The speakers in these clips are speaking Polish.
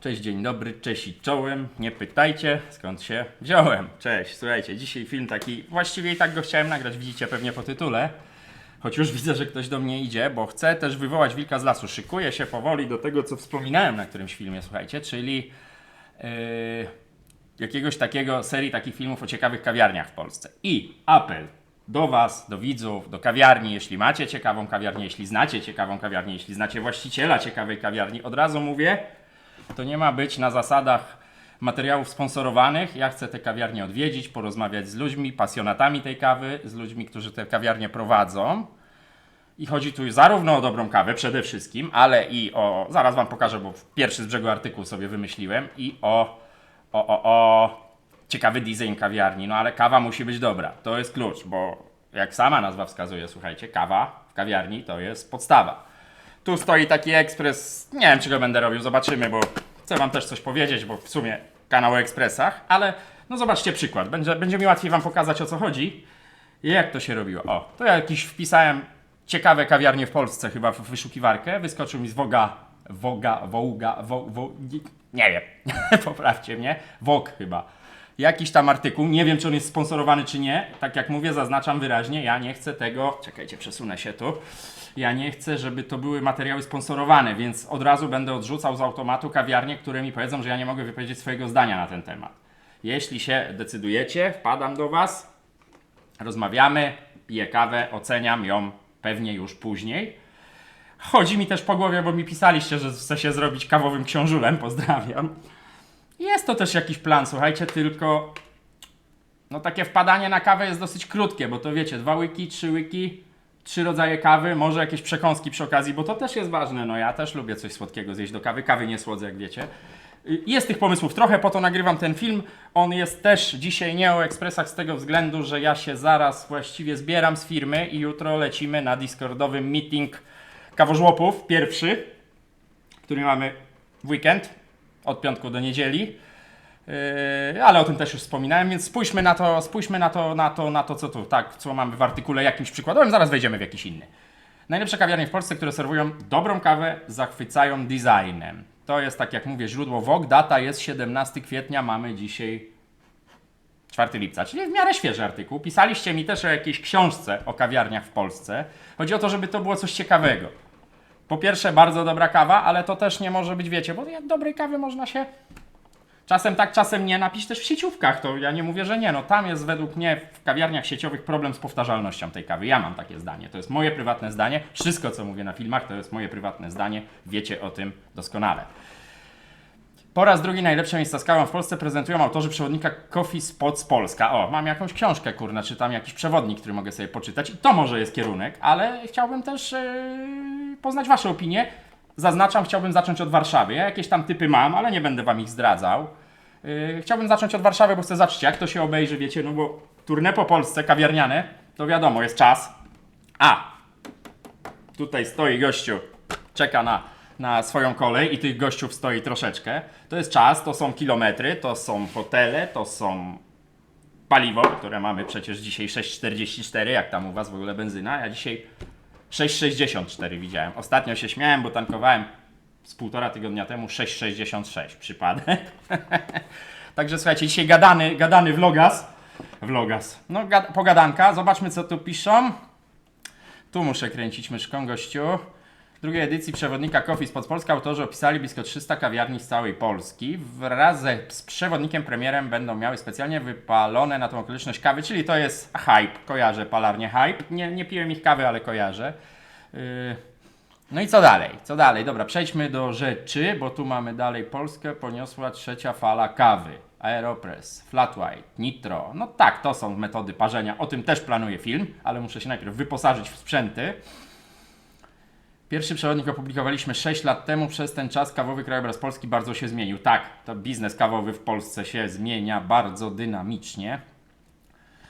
Cześć, dzień dobry, cześć i czołem. Nie pytajcie, skąd się wziąłem. Cześć, słuchajcie, dzisiaj film taki, właściwie i tak go chciałem nagrać, widzicie pewnie po tytule. Choć już widzę, że ktoś do mnie idzie, bo chcę też wywołać wilka z lasu. Szykuję się powoli do tego, co wspominałem na którymś filmie, słuchajcie, czyli yy, jakiegoś takiego, serii takich filmów o ciekawych kawiarniach w Polsce. I apel do Was, do widzów, do kawiarni, jeśli macie ciekawą kawiarnię, jeśli znacie ciekawą kawiarnię, jeśli znacie właściciela ciekawej kawiarni, od razu mówię, to nie ma być na zasadach materiałów sponsorowanych. Ja chcę te kawiarnie odwiedzić, porozmawiać z ludźmi, pasjonatami tej kawy, z ludźmi, którzy te kawiarnie prowadzą. I chodzi tu zarówno o dobrą kawę przede wszystkim, ale i o, zaraz wam pokażę, bo pierwszy z brzegu artykuł sobie wymyśliłem, i o, o, o, o ciekawy design kawiarni. No ale kawa musi być dobra. To jest klucz, bo jak sama nazwa wskazuje, słuchajcie, kawa w kawiarni to jest podstawa. Tu stoi taki ekspres. Nie wiem, czy go będę robił, zobaczymy, bo chcę Wam też coś powiedzieć, bo w sumie kanał o ekspresach, ale no zobaczcie przykład. Będzie, będzie mi łatwiej Wam pokazać o co chodzi i jak to się robiło. O, to ja jakiś wpisałem ciekawe kawiarnie w Polsce chyba w wyszukiwarkę. Wyskoczył mi z Woga, Woga, Wołga, wo, wo, nie wiem, poprawcie mnie, Wog chyba jakiś tam artykuł. Nie wiem, czy on jest sponsorowany, czy nie. Tak jak mówię, zaznaczam wyraźnie, ja nie chcę tego. Czekajcie, przesunę się tu. Ja nie chcę, żeby to były materiały sponsorowane, więc od razu będę odrzucał z automatu kawiarnie, które mi powiedzą, że ja nie mogę wypowiedzieć swojego zdania na ten temat. Jeśli się decydujecie, wpadam do Was, rozmawiamy, piję kawę, oceniam ją pewnie już później. Chodzi mi też po głowie, bo mi pisaliście, że chce się zrobić kawowym książulem. Pozdrawiam. Jest to też jakiś plan, słuchajcie, tylko no takie wpadanie na kawę jest dosyć krótkie, bo to wiecie, dwa łyki, trzy łyki, trzy rodzaje kawy, może jakieś przekąski przy okazji, bo to też jest ważne. No ja też lubię coś słodkiego zjeść do kawy, kawy nie słodzę, jak wiecie. Y, Jest tych pomysłów trochę, po to nagrywam ten film. On jest też dzisiaj nie o ekspresach z tego względu, że ja się zaraz właściwie zbieram z firmy i jutro lecimy na Discordowy meeting kawożłopów, pierwszy, który mamy w weekend, od piątku do niedzieli. Yy, ale o tym też już wspominałem, więc spójrzmy na to, spójrzmy na to, na to, na to, co tu, tak, co mamy w artykule jakimś przykładowym, zaraz wejdziemy w jakiś inny. Najlepsze kawiarnie w Polsce, które serwują dobrą kawę, zachwycają designem. To jest, tak jak mówię, źródło WOG. Data jest 17 kwietnia, mamy dzisiaj 4 lipca, czyli w miarę świeży artykuł. Pisaliście mi też o jakiejś książce o kawiarniach w Polsce. Chodzi o to, żeby to było coś ciekawego. Po pierwsze, bardzo dobra kawa, ale to też nie może być, wiecie, bo jak dobrej kawy można się czasem tak, czasem nie napić też w sieciówkach. To ja nie mówię, że nie. No tam jest według mnie w kawiarniach sieciowych problem z powtarzalnością tej kawy. Ja mam takie zdanie. To jest moje prywatne zdanie. Wszystko, co mówię na filmach, to jest moje prywatne zdanie. Wiecie o tym doskonale. Po raz drugi najlepsze miejsca z kawą w Polsce prezentują autorzy przewodnika Coffee Spots Polska. O, mam jakąś książkę, kurna, czy tam jakiś przewodnik, który mogę sobie poczytać. I to może jest kierunek, ale chciałbym też yy, poznać Wasze opinie. Zaznaczam, chciałbym zacząć od Warszawy. Ja jakieś tam typy mam, ale nie będę Wam ich zdradzał. Yy, chciałbym zacząć od Warszawy, bo chcę zobaczyć, jak to się obejrzy, wiecie, no bo tournée po Polsce, kawiarniane, to wiadomo, jest czas. A, tutaj stoi gościu, czeka na, na swoją kolej i tych gościów stoi troszeczkę. To jest czas, to są kilometry, to są hotele, to są paliwo, które mamy przecież dzisiaj 6,44, jak tam u Was w ogóle benzyna. Ja dzisiaj 6,64 widziałem. Ostatnio się śmiałem, bo tankowałem z półtora tygodnia temu 6,66 przypadek. Także słuchajcie, dzisiaj gadany, gadany vlogas. Vlogas. No, gad- pogadanka. Zobaczmy, co tu piszą. Tu muszę kręcić myszką, gościu. Drugiej edycji przewodnika Coffee Spot Polska autorzy opisali blisko 300 kawiarni z całej Polski. Wraz z przewodnikiem premierem będą miały specjalnie wypalone na tą okoliczność kawy, czyli to jest hype. Kojarzę palarnię hype. Nie, nie piłem ich kawy, ale kojarzę. Yy, no i co dalej? Co dalej? Dobra, przejdźmy do rzeczy, bo tu mamy dalej Polskę poniosła trzecia fala kawy. Aeropress, Flat White, Nitro. No tak, to są metody parzenia. O tym też planuję film, ale muszę się najpierw wyposażyć w sprzęty. Pierwszy przewodnik opublikowaliśmy 6 lat temu. Przez ten czas kawowy krajobraz Polski bardzo się zmienił. Tak, to biznes kawowy w Polsce się zmienia bardzo dynamicznie.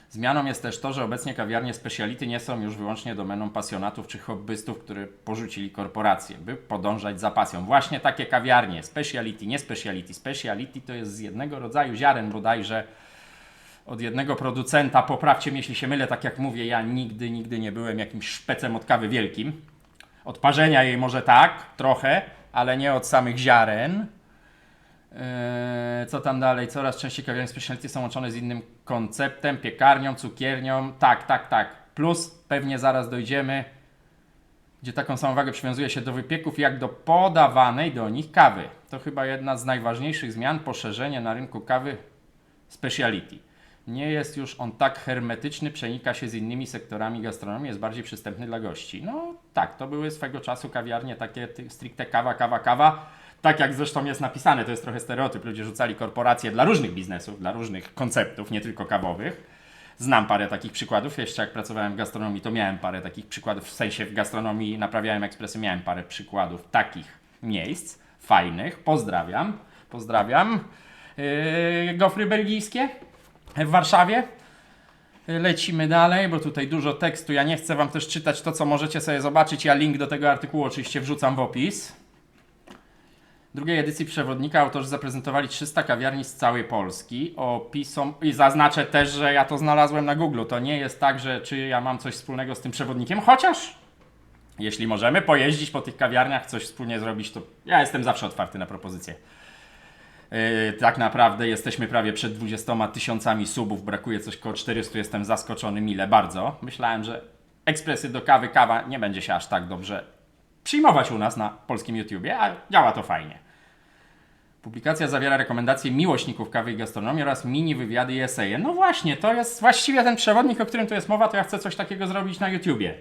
Zmianą jest też to, że obecnie kawiarnie speciality nie są już wyłącznie domeną pasjonatów czy hobbystów, którzy porzucili korporacje, by podążać za pasją. Właśnie takie kawiarnie, speciality, nie speciality. Speciality to jest z jednego rodzaju ziaren bodajże od jednego producenta. Poprawcie mnie, jeśli się mylę, tak jak mówię, ja nigdy, nigdy nie byłem jakimś szpecem od kawy wielkim. Od parzenia jej może tak, trochę, ale nie od samych ziaren. Eee, co tam dalej? Coraz częściej kawiarnie specialty są łączone z innym konceptem, piekarnią, cukiernią. Tak, tak, tak. Plus pewnie zaraz dojdziemy, gdzie taką samą wagę przywiązuje się do wypieków, jak do podawanej do nich kawy. To chyba jedna z najważniejszych zmian, poszerzenie na rynku kawy speciality. Nie jest już on tak hermetyczny, przenika się z innymi sektorami gastronomii, jest bardziej przystępny dla gości. No tak, to były swego czasu kawiarnie takie stricte kawa, kawa, kawa. Tak jak zresztą jest napisane, to jest trochę stereotyp. Ludzie rzucali korporacje dla różnych biznesów, dla różnych konceptów, nie tylko kawowych. Znam parę takich przykładów. Jeszcze jak pracowałem w gastronomii, to miałem parę takich przykładów. W sensie w gastronomii naprawiałem ekspresy, miałem parę przykładów takich miejsc fajnych. Pozdrawiam. Pozdrawiam. Yy, gofry belgijskie w Warszawie. Lecimy dalej, bo tutaj dużo tekstu. Ja nie chcę Wam też czytać to, co możecie sobie zobaczyć. Ja link do tego artykułu oczywiście wrzucam w opis. Drugiej edycji przewodnika autorzy zaprezentowali 300 kawiarni z całej Polski. Opisom i zaznaczę też, że ja to znalazłem na Google. To nie jest tak, że czy ja mam coś wspólnego z tym przewodnikiem, chociaż jeśli możemy pojeździć po tych kawiarniach, coś wspólnie zrobić, to ja jestem zawsze otwarty na propozycje. Yy, tak naprawdę jesteśmy prawie przed 20 tysiącami subów, brakuje coś koło 400, jestem zaskoczony mile bardzo. Myślałem, że ekspresy do kawy, kawa nie będzie się aż tak dobrze przyjmować u nas na polskim YouTubie, a działa to fajnie. Publikacja zawiera rekomendacje miłośników kawy i gastronomii oraz mini wywiady i eseje. No właśnie, to jest właściwie ten przewodnik, o którym tu jest mowa, to ja chcę coś takiego zrobić na YouTubie.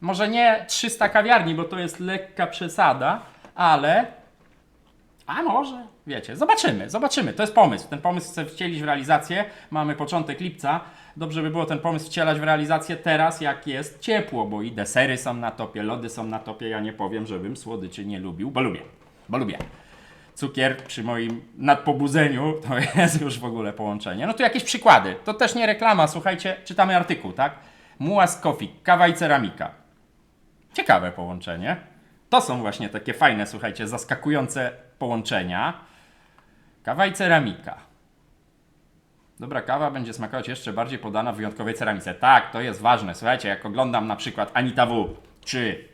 Może nie 300 kawiarni, bo to jest lekka przesada, ale a może, wiecie, zobaczymy, zobaczymy. To jest pomysł. Ten pomysł chcę wcielić w realizację. Mamy początek lipca. Dobrze by było ten pomysł wcielać w realizację teraz, jak jest ciepło, bo i desery są na topie, lody są na topie. Ja nie powiem, żebym słodyczy nie lubił, bo lubię, bo lubię. Cukier przy moim nadpobudzeniu to jest już w ogóle połączenie. No tu jakieś przykłady. To też nie reklama, słuchajcie, czytamy artykuł, tak? Muas Coffee, kawa i ceramika. Ciekawe połączenie. To są właśnie takie fajne, słuchajcie, zaskakujące połączenia. Kawa i ceramika. Dobra kawa będzie smakować jeszcze bardziej podana w wyjątkowej ceramice. Tak, to jest ważne. Słuchajcie, jak oglądam na przykład Anita W. czy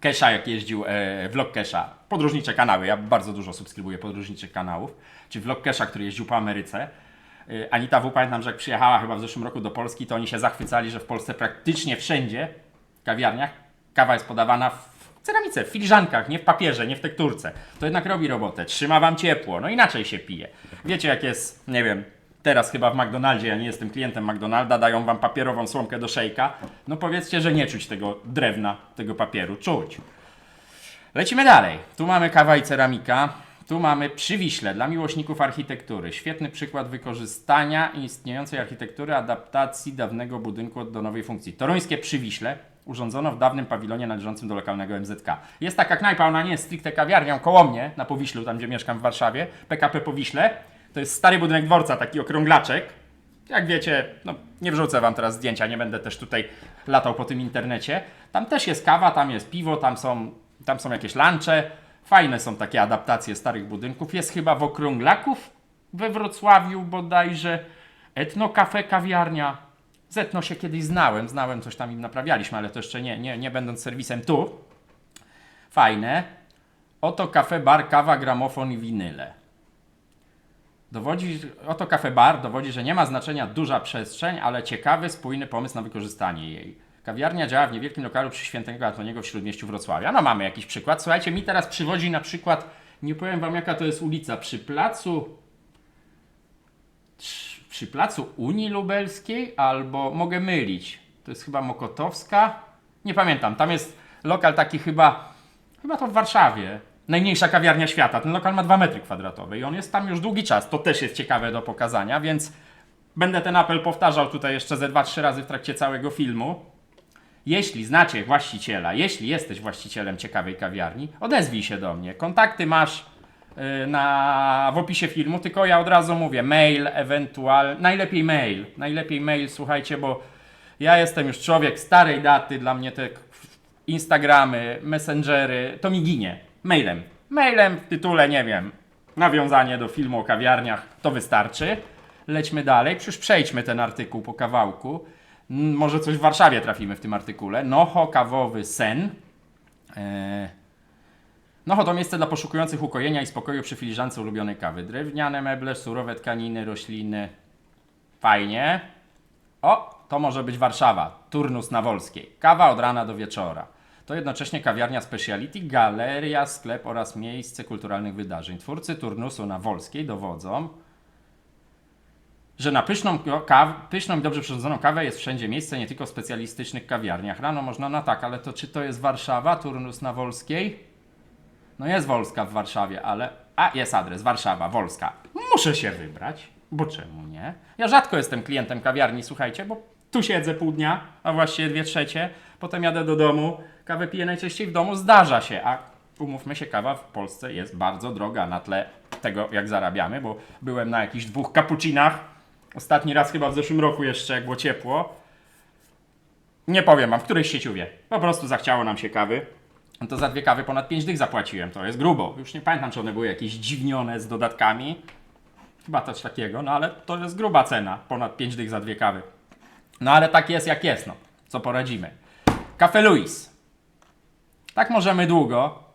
Kesha, jak jeździł e, vlog Kesha, podróżnicze kanały, ja bardzo dużo subskrybuję podróżniczych kanałów, czy vlog Kesha, który jeździł po Ameryce. E, Anita W. pamiętam, że jak przyjechała chyba w zeszłym roku do Polski, to oni się zachwycali, że w Polsce praktycznie wszędzie, w kawiarniach, kawa jest podawana w ceramice, w filiżankach, nie w papierze, nie w tekturce. To jednak robi robotę, trzyma wam ciepło, no inaczej się pije. Wiecie jak jest, nie wiem, teraz chyba w McDonaldzie, ja nie jestem klientem McDonalda, dają wam papierową słomkę do szejka. No powiedzcie, że nie czuć tego drewna, tego papieru, czuć. Lecimy dalej. Tu mamy kawa i ceramika. Tu mamy Przywiśle dla miłośników architektury. Świetny przykład wykorzystania istniejącej architektury, adaptacji dawnego budynku do nowej funkcji. Toruńskie Przywiśle urządzono w dawnym pawilonie należącym do lokalnego MZK. Jest taka knajpa, ona nie jest stricte kawiarnią, koło mnie, na Powiślu, tam gdzie mieszkam w Warszawie, PKP Powiśle. To jest stary budynek dworca, taki okrąglaczek. Jak wiecie, no nie wrzucę wam teraz zdjęcia, nie będę też tutaj latał po tym internecie. Tam też jest kawa, tam jest piwo, tam są, tam są jakieś lunche. Fajne są takie adaptacje starych budynków. Jest chyba w Okrąglaków we Wrocławiu bodajże Etno Cafe kawiarnia. Z Etno się kiedyś znałem, znałem, coś tam im naprawialiśmy, ale to jeszcze nie, nie, nie będąc serwisem tu. Fajne. Oto kafe, bar, kawa, gramofon i winyle. Dowodzi, oto kafe bar dowodzi, że nie ma znaczenia duża przestrzeń, ale ciekawy, spójny pomysł na wykorzystanie jej. Kawiarnia działa w niewielkim lokalu przy Świętego Antoniego w Śródmieściu Wrocławia. No mamy jakiś przykład. Słuchajcie, mi teraz przywodzi na przykład, nie powiem wam jaka to jest ulica, przy placu przy- placu Unii Lubelskiej albo mogę mylić. To jest chyba Mokotowska. Nie pamiętam. Tam jest lokal taki chyba chyba to w Warszawie. Najmniejsza kawiarnia świata. Ten lokal ma 2 metry kwadratowe i on jest tam już długi czas. To też jest ciekawe do pokazania, więc będę ten apel powtarzał tutaj jeszcze ze 2-3 razy w trakcie całego filmu. Jeśli znacie właściciela, jeśli jesteś właścicielem ciekawej kawiarni, odezwij się do mnie. Kontakty masz na, w opisie filmu, tylko ja od razu mówię mail, ewentualnie, najlepiej mail, najlepiej mail, słuchajcie, bo ja jestem już człowiek starej daty, dla mnie te Instagramy, Messengery, to mi ginie. Mailem. Mailem w tytule, nie wiem, nawiązanie do filmu o kawiarniach, to wystarczy. Lećmy dalej, przecież przejdźmy ten artykuł po kawałku. Może coś w Warszawie trafimy w tym artykule. Noho kawowy sen. Eee, No to miejsce dla poszukujących ukojenia i spokoju przy filiżance ulubionej kawy. Drewniane meble, surowe tkaniny, rośliny. Fajnie. O, to może być Warszawa. Turnus na Wolskiej. Kawa od rana do wieczora. To jednocześnie kawiarnia speciality, galeria, sklep oraz miejsce kulturalnych wydarzeń. Twórcy Turnusu na Wolskiej dowodzą, że na pyszną, kaw, pyszną i dobrze przyrządzoną kawę jest wszędzie miejsce, nie tylko w specjalistycznych kawiarniach. Rano można, no tak, ale to czy to jest Warszawa, Turnus na Wolskiej? No jest Wolska w Warszawie, ale... A, jest adres, Warszawa, Wolska. Muszę się wybrać, bo czemu nie? Ja rzadko jestem klientem kawiarni, słuchajcie, bo tu siedzę pół dnia, a właściwie dwie trzecie, potem jadę do domu, kawę piję najczęściej w domu, zdarza się, a umówmy się, kawa w Polsce jest bardzo droga na tle tego, jak zarabiamy, bo byłem na jakichś dwóch kapucinach, ostatni raz chyba w zeszłym roku jeszcze, jak było ciepło. Nie powiem wam, w której sieciuwie. Po prostu zachciało nam się kawy. No to za dwie kawy ponad 5 dych zapłaciłem, to jest grubo. Już nie pamiętam, czy one były jakieś dziwnione z dodatkami. Chyba coś takiego, no ale to jest gruba cena, ponad 5 dych za dwie kawy. No ale tak jest jak jest, no. Co poradzimy. Cafe Louis. Tak możemy długo.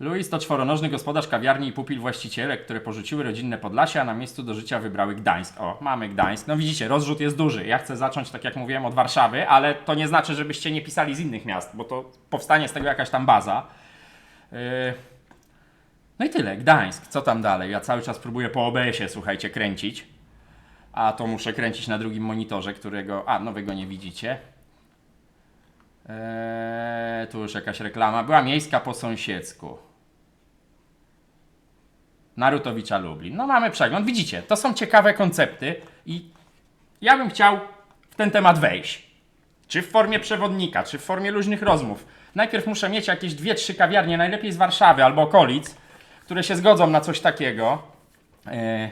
Louis to czworonożny gospodarz kawiarni i pupil właścicielek, które porzuciły rodzinne Podlasie, a na miejscu do życia wybrały Gdańsk. O, mamy Gdańsk. No widzicie, rozrzut jest duży. Ja chcę zacząć, tak jak mówiłem, od Warszawy, ale to nie znaczy, żebyście nie pisali z innych miast, bo to powstanie z tego jakaś tam baza. Yy... No i tyle, Gdańsk. Co tam dalej? Ja cały czas próbuję po OBS-ie, słuchajcie, kręcić. A to muszę kręcić na drugim monitorze, którego... A, no wy go nie widzicie. Eee, tu już jakaś reklama. Była miejska po sąsiedzku. Narutowicza Lublin. No mamy przegląd. Widzicie, to są ciekawe koncepty i ja bym chciał w ten temat wejść. Czy w formie przewodnika, czy w formie luźnych rozmów. Najpierw muszę mieć jakieś dwie, trzy kawiarnie, najlepiej z Warszawy albo okolic, które się zgodzą na coś takiego. Eee,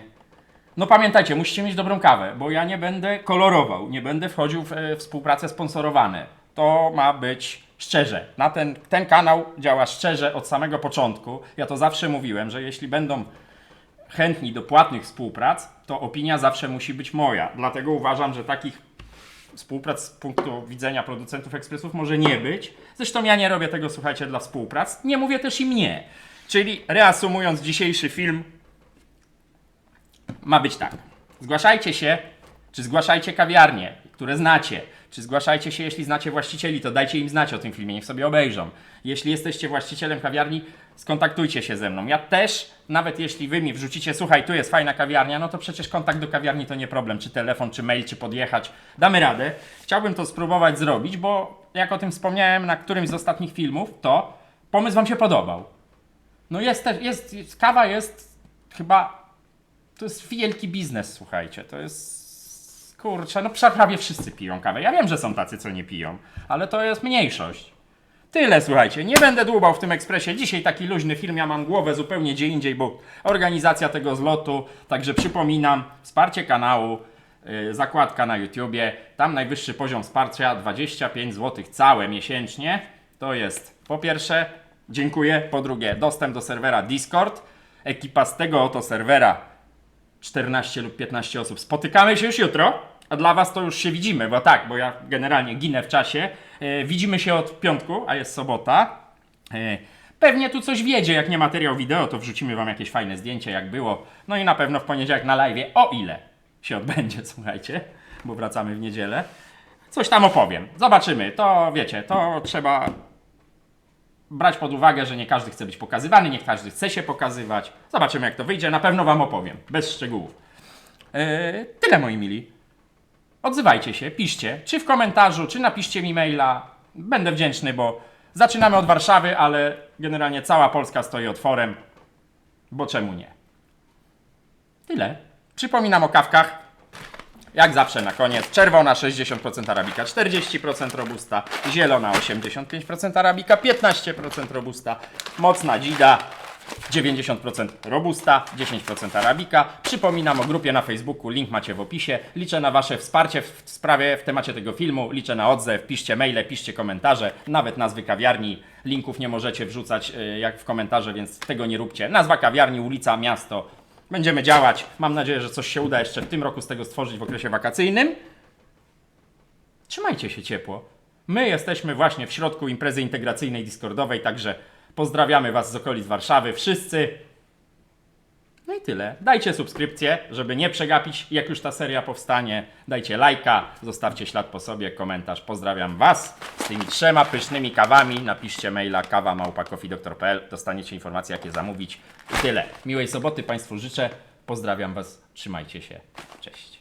no pamiętajcie, musicie mieć dobrą kawę, bo ja nie będę kolorował, nie będę wchodził w e, współpracę sponsorowane. To ma być szczerze. Na ten, ten kanał działa szczerze od samego początku. Ja to zawsze mówiłem, że jeśli będą chętni do płatnych współprac, to opinia zawsze musi być moja. Dlatego uważam, że takich współprac z punktu widzenia producentów ekspresów może nie być. Zresztą ja nie robię tego, słuchajcie, dla współprac. Nie mówię też i mnie. Czyli reasumując dzisiejszy film, ma być tak. Zgłaszajcie się, czy zgłaszajcie kawiarnie, które znacie, czy zgłaszajcie się, jeśli znacie właścicieli, to dajcie im znać o tym filmie, niech sobie obejrzą. Jeśli jesteście właścicielem kawiarni, skontaktujcie się ze mną. Ja też, nawet jeśli wy mi wrzucicie, słuchaj, tu jest fajna kawiarnia, no to przecież kontakt do kawiarni to nie problem, czy telefon, czy mail, czy podjechać. Damy radę. Chciałbym to spróbować zrobić, bo jak o tym wspomniałem na którymś z ostatnich filmów, to pomysł wam się podobał. No jest też, jest, kawa jest chyba to jest wielki biznes, słuchajcie. To jest. Kurczę, no prawie wszyscy piją kawę. Ja wiem, że są tacy, co nie piją, ale to jest mniejszość. Tyle, słuchajcie. Nie będę dłubał w tym ekspresie. Dzisiaj taki luźny film. Ja mam głowę zupełnie gdzie indziej, bo organizacja tego zlotu. Także przypominam, wsparcie kanału, yy, zakładka na YouTubie. Tam najwyższy poziom wsparcia 25 zł całe miesięcznie. To jest po pierwsze, dziękuję. Po drugie, dostęp do serwera Discord. Ekipa z tego oto serwera 14 lub 15 osób. Spotykamy się już jutro, a dla Was to już się widzimy, bo tak, bo ja generalnie ginę w czasie. E, widzimy się od piątku, a jest sobota. E, pewnie tu coś wiedzie, jak nie materiał wideo, to wrzucimy Wam jakieś fajne zdjęcie, jak było. No i na pewno w poniedziałek na live, o ile się odbędzie, słuchajcie, bo wracamy w niedzielę. Coś tam opowiem. Zobaczymy. To wiecie, to trzeba brać pod uwagę, że nie każdy chce być pokazywany, nie każdy chce się pokazywać. Zobaczymy, jak to wyjdzie. Na pewno Wam opowiem, bez szczegółów. Yy, tyle, moi mili. Odzywajcie się, piszcie, czy w komentarzu, czy napiszcie mi maila. Będę wdzięczny, bo zaczynamy od Warszawy, ale generalnie cała Polska stoi otworem, bo czemu nie? Tyle. Przypominam o kawkach. Jak zawsze na koniec. Czerwona 60% arabika, 40% robusta, zielona 85% arabika, 15% robusta, mocna dzida 90% robusta, 10% arabika. Przypominam o grupie na Facebooku, link macie w opisie. Liczę na Wasze wsparcie w sprawie, w temacie tego filmu. Liczę na odzew, piszcie maile, piszcie komentarze, nawet nazwy kawiarni. Linków nie możecie wrzucać y, jak w komentarze, więc tego nie róbcie. Nazwa kawiarni, ulica, miasto. Będziemy działać. Mam nadzieję, że coś się uda jeszcze w tym roku z tego stworzyć w okresie wakacyjnym. Trzymajcie się ciepło. My jesteśmy właśnie w środku imprezy integracyjnej Discordowej, także Pozdrawiamy Was z okolic Warszawy, wszyscy. No i tyle. Dajcie subskrypcję, żeby nie przegapić, jak już ta seria powstanie. Dajcie lajka, zostawcie ślad po sobie, komentarz. Pozdrawiam Was z tymi trzema pysznymi kawami. Napiszcie maila kawa.małpa.coffeedoktor.pl Dostaniecie informacje, jakie zamówić. I tyle. Miłej soboty Państwu życzę. Pozdrawiam Was. Trzymajcie się. Cześć.